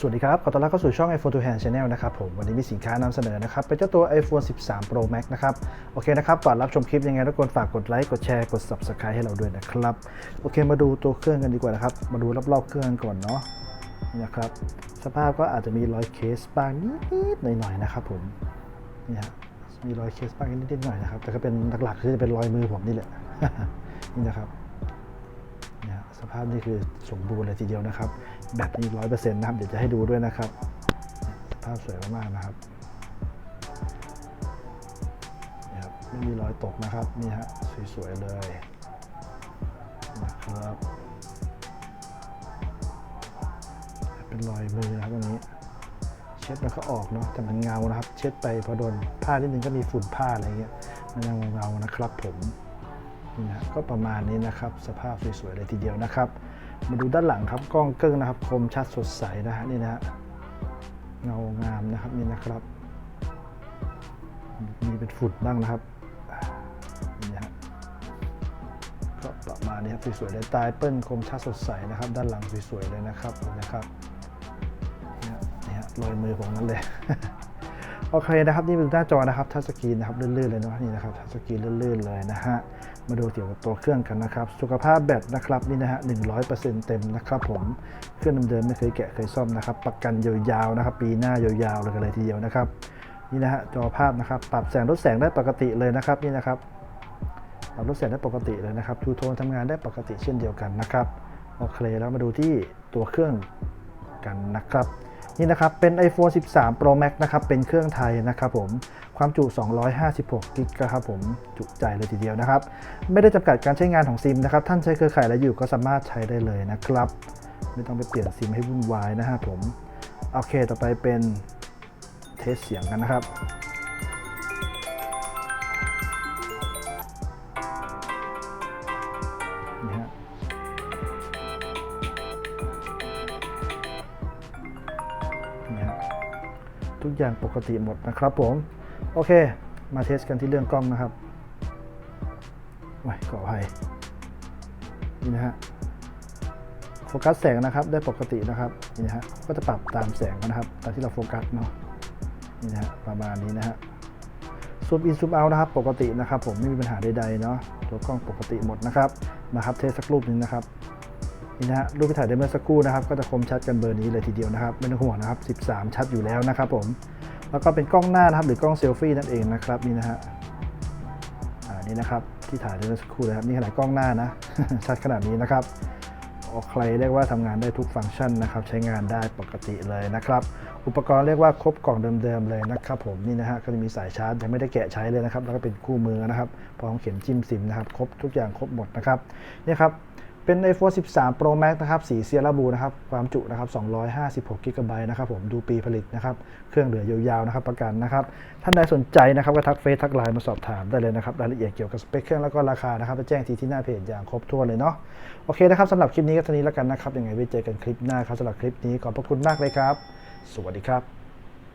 สวัสดีครับ ขอต้อนรับเข้าสู่ช่อง iPhone to Hand Channel นะครับผม วันนี้มีสินค้านำเสนอนะครับ เป็นเจ้าตัว iPhone 13 Pro Max นะครับ โอเคนะครับ ก่อนรับชมคลิปยังไงรบกวนฝากกดไลค์ กดแชร์ กด Subscribe ให้เราด้วยนะครับ โอเค มาดูตัวเครื่องกันดีกว่านะครับ มาดูรอบๆเครื่องกันก่อนเนาะนี่นะครับ สภาพก็อาจจะมีรอยเคสบ้างนิดๆหน่อยๆนะครับผมนี่ฮะมีรอยเคสบ้างนิดๆหน่อยๆนะครับ แต่ก็เป็นหลักๆคือจะเป็นรอยมือผมนี่แหละ นี่นะครับ สภาพนี่คือสมบูรณ์เลยทีเดียวนะครับ แบตนี่ร้อยเปอร์เซ็นต์นะครับ เดี๋ยวจะให้ดูด้วยนะครับ สภาพสวยมากๆนะครับนี่ครับ ไม่มีรอยตกนะครับ นี่ฮะ สวยๆเลยนะครับ เป็นรอยมือนะครับตรงนี้ เช็ดมันก็ออกเนาะ แต่มันเงานะครับ เช็ดไปพอโดนผ้านิดนึงก็มีฝุ่นผ้าอะไรเงี้ย มันยังเงาๆนะครับผม นี่นะก็ประมาณนี้นะครับ สภาพสวยๆเลยทีเดียวนะครับ มาดูด้านหลังครับกล้องเกิ้งนะครับคมชัดสดใสนะฮะนี่นะฮะเงางามนะครับนี่นะครับ มีเป็นฝุ่นบ้างนะครับนี่นะฮะก็ประมาณนี้ครับสวยๆเลยตายเปิ้ลคมชัดสดใสนะครับ ด้านหลังสวยๆเลยนะครับนี่นะครับนี่ฮะนี่ฮะรอยมือผมนั้นเลย โอเคนะครับนี่เป็นหน้าจอนะครับทัชสกรีนนะครับลื่นๆเลยเนาะนี่นะครับทัชสกรีนลื่นๆเลยนะฮะมาดูเกี่ยวกับตัวเครื่องกันนะครับ สุขภาพแบตนะครับนี่นะฮะ100%เต็มนะครับผมเครื่องเดิมๆไม่เคยแกะเคยซ่อมนะครับ ประกันยาวๆนะครับ ปีหน้ายาวๆเลยกันเลยทีเดียวนะครับนี่นะฮะจอภาพนะครับ ปรับแสงลดแสงได้ปกติเลยนะครับนี่นะครับปรับลดแสงได้ปกติเลยนะครับทูโทนทำงานได้ปกติเช่นเดียวกันนะครับโอเคแล้วมาดูที่ตัวเครื่องกันนะครับ นี่นะครับ เป็น iPhone 13 Pro Max นะครับ เป็นเครื่องไทยนะครับผม ความจุ 256กิกะครับผม จุใจเลยทีเดียวนะครับ ไม่ได้จำกัดการใช้งานของซิมนะครับ ท่านใช้เครือข่ายอะไรอยู่ก็สามารถใช้ได้เลยนะครับ ไม่ต้องไปเปลี่ยนซิมให้วุ่นวายนะฮะผม โอเค ต่อไปเป็นเทสเสียงกันนะครับ ทุกอย่างปกติหมดนะครับผม โอเค มาเทสกันที่เรื่องกล้องนะครับไว้ขออภัยนี่นะฮะโฟกัสแสงนะครับได้ปกตินะครับนี่นะฮะก็จะปรับตามแสงนะครับตามที่เราโฟกัสเนาะนี่นะฮะประมาณนี้นะฮะซูมอินซูมเอานะครับ ปกตินะครับ ผมไม่มีปัญหาใดๆเนาะตัวกล้องปกติหมดนะครับมาครับเทสสักรูปหนึ่งนะครับ นี่นะฮะรูปที่ถ่ายได้เมื่อสักครู่นะครับ ก็จะคมชัดกันเบอร์นี้เลยทีเดียวนะครับ ไม่ต้องห่วงนะครับ 13 ชัดอยู่แล้วนะครับผมแล้วก็เป็นกล้องหน้านะครับหรือกล้องเซลฟี่นั่นเองนะครับนี่นะฮะอ่านี่นะครับที่ถ่ายได้เมื่อสักครู่นะครับนี่ขนาดกล้องหน้านะ ชัดขนาดนี้นะครับออกใครเรียกว่าทำงานได้ทุกฟังก์ชันนะครับ ใช้งานได้ปกติเลยนะครับ อุปกรณ์เรียกว่าครบกล่องเดิมๆเลยนะครับผมนี่นะฮะก็จะมีสายชาร์จยังไม่ได้แกะใช้เลยนะครับ แล้วก็เป็นคู่มือนะครับพร้อมเข็มจิ้มซิมนะครับ ครบทุกอย่างครบหมดนะครับนี่ครับ เป็น iPhone 13 Pro Max นะครับ สีเซียร่าบูนะครับ ความจุนะครับ 256 g b นะครับผม ดูปีผลิตนะครับ เครื่องเหลือยาวๆนะครับ ประกันนะครับ ท่านใดสนใจนะครับ ก็ทักเฟซทักไลน์มาสอบถามได้เลยนะครับ รายละเอียดเกี่ยวกับสเปคเครื่องแล้วก็ราคานะครับไปแจ้งทีที่หน้าเพจอย่างครบถ้วนเลยเนาะ โอเคนะครับสำหรับคลิปนี้ก็เท่านี้แล้วกันนะครับ ยังไงไว้เจอกันคลิปหน้าครับสำหรับคลิปนี้ขอบพระคุณมากเลยครับ สวัสดีครับ